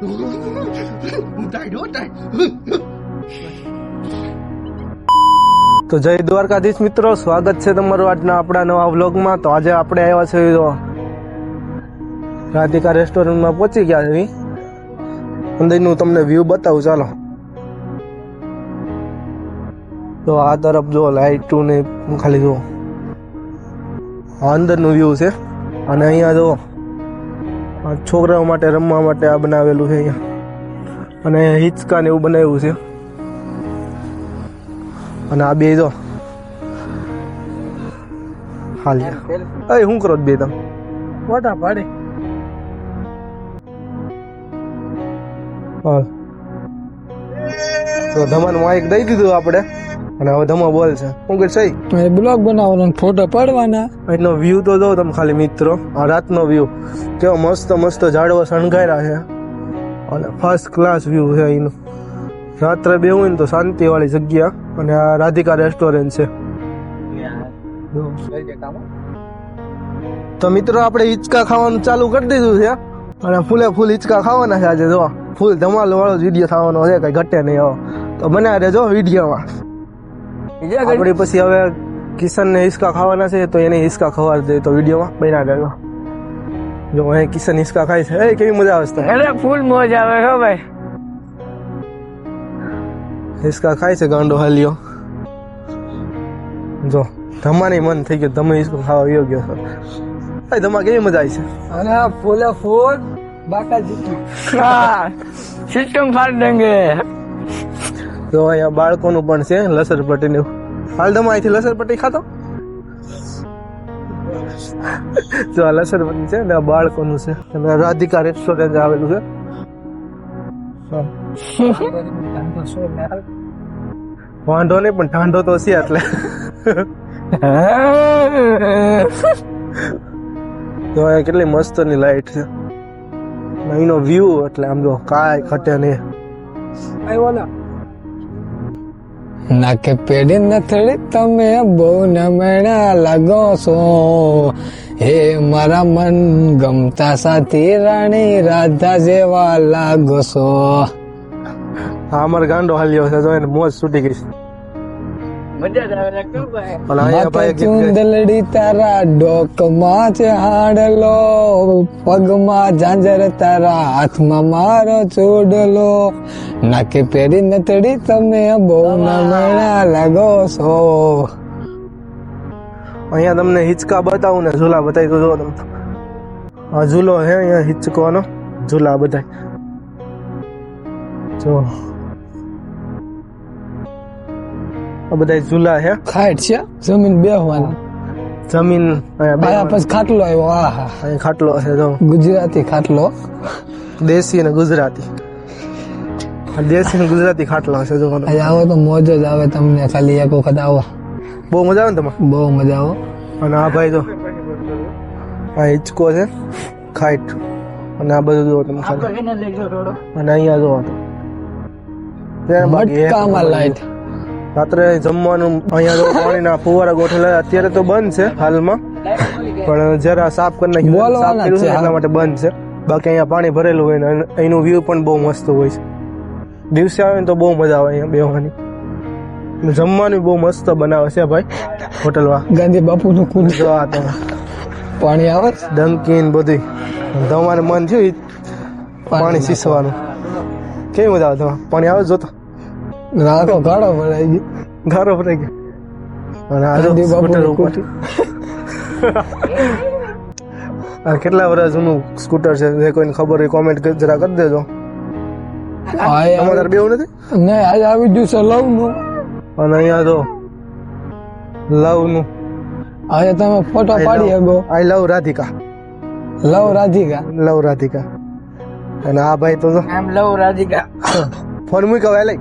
તો જય દ્વારકાધીશ મિત્રો, સ્વાગત છે તમારું આજના આપણા નવા વ્લોગમાં. તો આજે આપણે આવ્યા છે તો રાધિકા રેસ્ટોરન્ટમાં પહોંચી ગયા છે અંદરનું તમને વ્યૂ બતાવું, ચાલો. તો આ તરફ જો લાઇટું ને ખાલી જો આ અંદરનું વ્યૂ છે. અને અહીંયા જો છોકરાઓ માટે રમવા માટે આ બનાવેલું છે અહીંયા. અને હિંચકા ને એવું બનાવ્યું છે. અને આ બે જો. હાલ્યા એ શું કરો બે તમે? મોટા પાડે. હા તો ધમાન માઇક દઈ દીધું આપણે. અને હવે ધમો બોલ છે. હું કે સહી મારે બ્લોગ બનાવવાનો ફોટા ફોટો પાડવાના. એનો વ્યૂ તો દો તમે ખાલી મિત્રો. આ રાતનો વ્યૂ કેવો મસ્ત મસ્ત ઝાડવા શણગાર્યા છે. અને ફર્સ્ટ ક્લાસ વ્યૂ છે એનું રાત્રે બેવું ને તો શાંતિવાળી જગ્યા. અને આ રાધિકા રેસ્ટોરન્ટ છે. તો મિત્રો આપણે હિંચકા ખાવાનું ચાલુ કરી દીધું છે. અને ફૂલે ફૂલ હિચકા ખાવાના છે આજે જો. ફૂલ ધમાલ વાળો જ વીડિયો થવાનો છે કઈ ઘટે નહીં આવો તો બના રહેજો વિડીયોમાં આપણી પછી હવે કિશનને હિસકા ખાવાના છે તો એને હિસકા ખવા દે તો વિડીયોમાં બના ગયો જો અહીં કિશન હિસકા ખાય છે. એ કેવી મજા આવે છે અરે ફૂલ મોજ આવે હો ભાઈ. હિસકા ખાય છે ગાંડો હાલ્યો. જો ધમાની મન થઈ ગયું. તમે હિસકો ખાવા ગયો ગયો છો. ધમા કેવી મજા આવી છે? આ ફૂલે ફૂલ બાકા જીતું. સિસ્ટમ ફાડ દેંગે જો અહીંયા બાળકોનું પણ છે લસરપટ્ટીનું પટ્ટી ને હાલ તમે અહીંથી લસરપટ્ટી ખાતો જો આ લસરપટ્ટી છે ને, આ બાળકોનું છે. અને રાધિકા રેસ્ટોરન્ટ આવેલું છે. વાંધો નહીં, પણ ઠાંડો તો છે એટલે. તો અહીંયા કેટલી મસ્તની લાઈટ છે. અહીંનો વ્યૂ એટલે આમ જો કાંઈ ઘટે નહીં. નાકે પેડી નથડી તમે બહુ નમણા લાગો છો. હે મારા મન ગમતા સાથી રાણી રાધા જેવા લાગો છો. હા, અમારે ગાંડો હાલ્યો છે એને મોજ છૂટી ગઈ છે. ચુંદલડી તારા ડોકમાં છે હાડલો. પગમાં ઝાંઝર તારા હાથમાં મારો ચૂડલો. નાકે પેરી નથડી તમે બહુ લાગો છો. અહીંયા તમને હિંચકા બતાવું ને ઝૂલા બતાવી દો જો તમે આ ઝૂલો હે અહીંયા હિંચકોનો ઝૂલા બતાય. જો આ બધા ઝૂલા છે ખાટ છે જમીન બેહવાની. જમીન પછી ખાટલો આવ્યો આ હા ખાટલો છે જો. ગુજરાતી ખાટલો. દેશી અને ગુજરાતી. દેશી અને ગુજરાતી ખાટલા છે જો. આજે આવો તો મોજ જ આવે તમને ખાલી એક વખત આવો. બહુ મજા આવે ને તમારે? બહુ મજા આવો. અને આ ભાઈ જો આ હિંચકો છે ખાઈટ. અને આ બધું જો તમે ખાલી. અને અહીંયા જો તો મટકામાં લાઈટ. રાત્રે જમવાનું અહીંયા પાણીના ફુવારા ગોઠવેલા અત્યારે તો બંધ છે હાલમાં. પણ જરા સાફ કરી નાખ્યું એટલા માટે બંધ છે. બાકી અહીંયા પાણી ભરેલું હોય ને એનું વ્યૂ પણ બહુ મસ્ત હોય છે. દિવસે આવે ને તો બહુ મજા આવે અહીંયા બેહવાની. જમવાનું બહુ મસ્ત બનાવે છે ભાઈ હોટલમાં. ગાંધી બાપુનું કુંડ જો આ તમે પાણી આવે? ડંકીન બધી. તમારે મન થયું પાણી સીસવાનું કેવી મજા આવે તમારે? પાણી આવે જોતો? રાખો ગાળો ભરાઈ ગયો. ગાળો ભરાઈ ગયો. અને આ જો ગાંધી બાપુનું સ્કૂટર ઉપર. આ કેટલા વર્ષ જૂનું સ્કૂટર છે? જે કોઈને ખબર હોય કોમેન્ટ જરા કરી દેજો. આય તમારે બેવું નથી? નહીં આજે આવી ગયું છે લવનું અને અહીંયા તો લવનું આજે તમે ફોટો પાડી શકો. I love Radhika. Love Radhika. Love Radhika. અને આ ભાઈ તો આમ લવ રાધિકા. ફોન મૂક્યો લઈ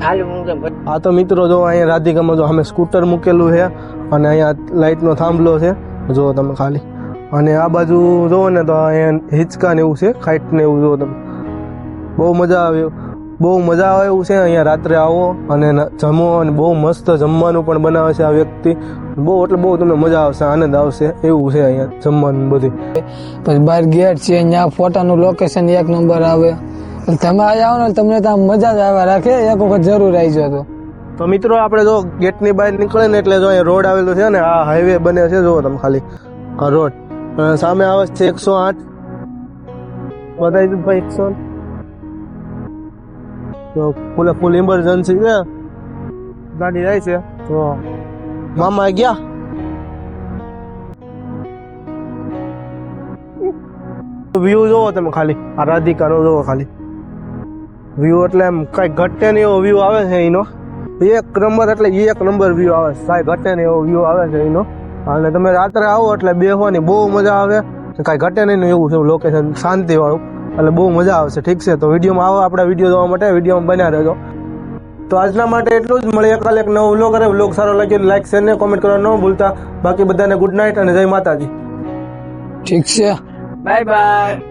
આ તો મિત્રો જો અહીંયા રાધિકામાં જો અમે સ્કૂટર મૂકેલું છે અને અહીંયા લાઇટનો થાંભલો છે જો તમે ખાલી. અને આ બાજુ જુઓ ને તો અહીંયા હિંચકા ને એવું છે ખાઈટ ને એવું જુઓ તમે. બહુ મજા આવે બહુ મજા આવે એવું છે અહીંયા રાત્રે આવો અને જમો અને બહુ મસ્ત જમવાનું પણ બનાવે છે આ વ્યક્તિ. બહુ એટલે બહુ તમને મજા આવશે આનંદ આવશે એવું છે અહીંયા જમવાનું બધું. પછી બહાર ગેટ છે અહીંયા ફોટાનું લોકેશન એક નંબર આવે. તમે અહીંયા આવો ને તમને તો મજા જ આવ્યા રાખે, એક વખત જરૂર આવી જાવ તો મિત્રો, આપણે જો ગેટની બહાર નીકળે ને એટલે જો અહીંયા રોડ આવેલો છે ને, આ હાઈવે બને છે, જુઓ તમે ખાલી. આ રોડ. સામે આવે છે એકસો આઠ. બતાવી દીધું ભાઈ એકસો તો ફૂલે ફૂલ ઇમરજન્સી છે. ગાડી જાય છે. તો મામા ગયા. વ્યૂ જોવો તમે ખાલી. આ રાધિકાનો જોવો ખાલી. વ્યૂ એટલે એમ કઈ ઘટે નહીં એવો વ્યૂ આવે છે એનો એક નંબર એટલે એક નંબર વ્યૂ આવે છે. કાંઈ ઘટે નહીં એવો વ્યૂ આવે છે એનો અને તમે રાત્રે આવો એટલે બેસવાની બહુ મજા આવે. કાંઈ ઘટે નહીં ને એવું છે લોકેશન શાંતિ વાળું એટલે બહુ મજા આવશે ઠીક છે તો વિડીયોમાં આવો આપણા વીડિયો જોવા માટે. વિડીયોમાં બન્યા રહેજો. તો આજના માટે એટલું જ. મળીએ કાલે એક નવો વ્લોગ કરે વ્લોગ સારો લાગ્યો લાઈક શેર ને કોમેન્ટ કરવા ન ભૂલતા. બાકી બધાને ગુડ નાઇટ અને જય માતાજી. ઠીક છે. Bye bye